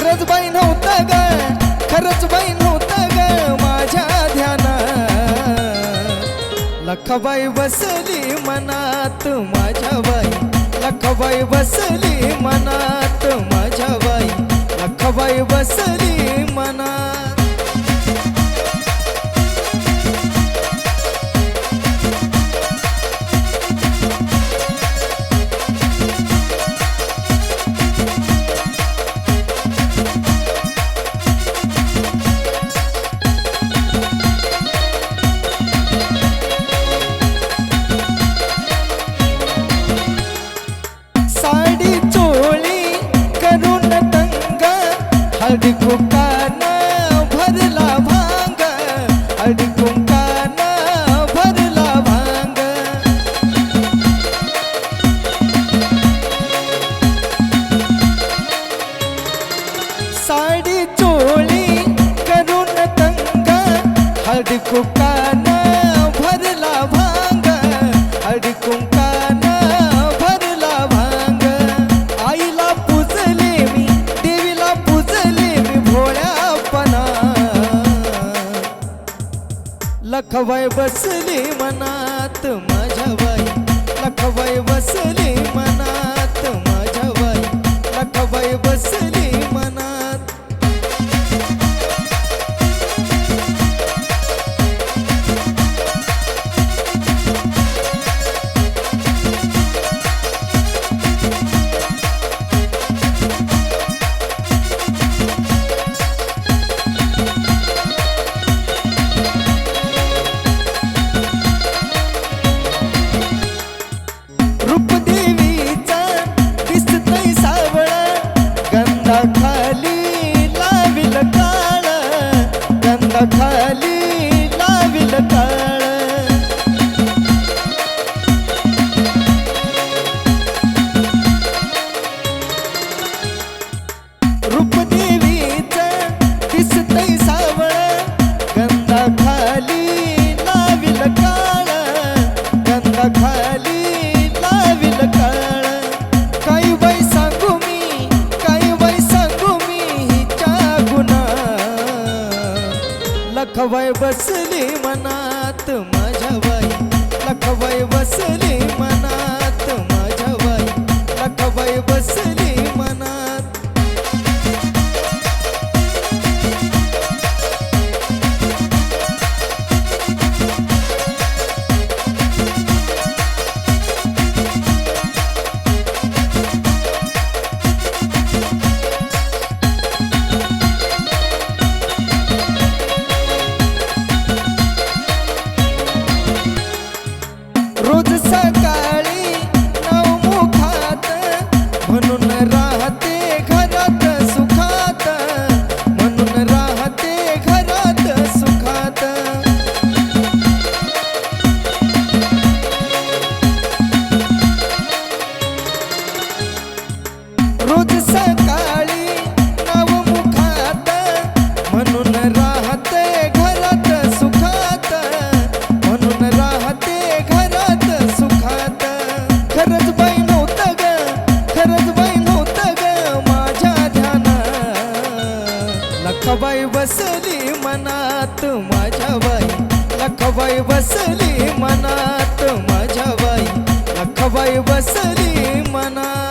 खरंच बाई नव्हतं ग. खरंच बाई नव्हतं ग माझ्या ध्याना लखबाई बसली मनात माझ्या बाई. लखबाई बसली मनात माझ्या बाई. लखबाई बसली मनात हळदी कुंकान भरला भांग हळदी कुंकान भरला भांग. साडी चोळी करून तंग हळदी लखवाय बसली मनात माझ्या बाई लखवाय बसली खाली लाविल काळ. गंध खा लखवाय बसली मनात माझ्या बाई लखवाय बसली मनात माझ्या बाई लखबाई बसली मनात माझ्या बाई लखबाई बसली मनात.